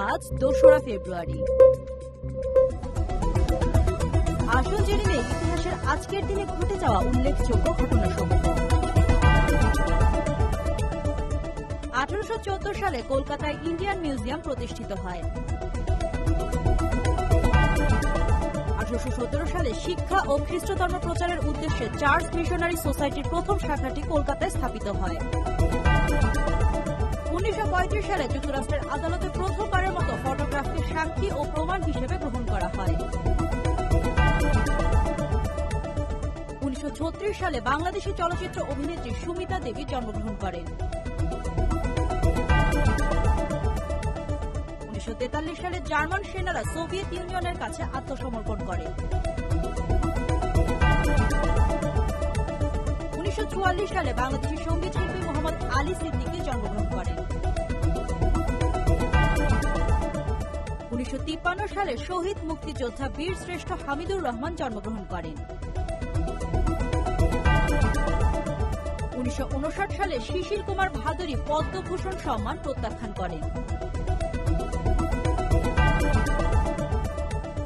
আজ দোসরা ফেব্রুয়ারি। আসুন জেনে নেই ইতিহাসের আজকের দিনে ঘটে যাওয়া উল্লেখযোগ্য ঘটনাসমূহ। আঠারোশো সালে কলকাতায় ইন্ডিয়ান মিউজিয়াম প্রতিষ্ঠিত হয়। আঠারোশো সালে শিক্ষা ও খ্রিস্ট ধর্ম প্রচারের উদ্দেশ্যে চার্চ মিশনারি সোসাইটির প্রথম শাখাটি কলকাতায় স্থাপিত হয়। উনিশশো পঁয়ত্রিশ সালে যুক্তরাষ্ট্রের আদালতে ফটোগ্রাফকে সাক্ষী ও প্রমাণ হিসেবে গ্রহণ করা হয়। উনিশশো ছত্রিশ সালে বাংলাদেশি চলচ্চিত্র অভিনেত্রী সুমিতা দেবী জন্মগ্রহণ করেন। উনিশশো তেতাল্লিশ সালে জার্মান সেনারা সোভিয়েত ইউনিয়নের কাছে আত্মসমর্পণ করে। উনিশশো সালে বাংলাদেশের সংগীত শিল্পী মোহাম্মদ আলী সিদ্দিকী জন্মগ্রহণ উনিশশো তিপ্পান্ন সালে শহীদ মুক্তিযোদ্ধা বীর শ্রেষ্ঠ হামিদুর রহমান জন্মগ্রহণ করেন। উনিশশো উনষাট সালে শিশির কুমার ভাদুরী পদ্মভূষণ সম্মান প্রত্যাখ্যান করেন।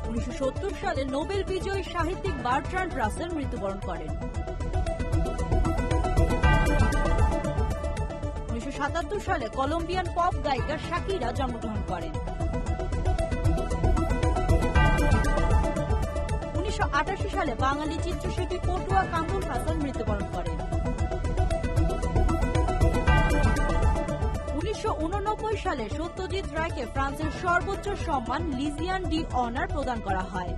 উনিশশো সত্তর সালে নোবেল বিজয়ী সাহিত্যিক বার্ট্রান্ড রাসেল মৃত্যুবরণ করেন। উনিশশো সাতাত্তর সালে কলম্বিয়ান পপ গায়িকা শাকিরা জন্মগ্রহণ করেন। উনিশশো সালে বাঙালি চিত্রশিল্পী পটুয়া কামরুল হাসান মৃত্যুবরণ করেন। উনিশশো উননব্বই সালে সত্যজিৎ রায়কে ফ্রান্সের সর্বোচ্চ সম্মান লিজিয়ান ডি অনার প্রদান করা হয়।